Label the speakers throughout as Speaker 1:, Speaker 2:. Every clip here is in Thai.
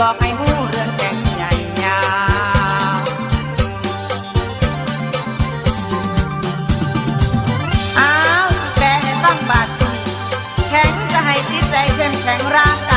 Speaker 1: บอกให้หูเรื่องแจ้งใหญ่ยาอ้าวแต่ต้องบาดแข็งจะให้จิตใจเข้มแข็งร่าง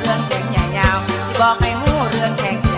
Speaker 1: เรื่องแข่งยาวที่บอกให้หู้เรื่องแข่ง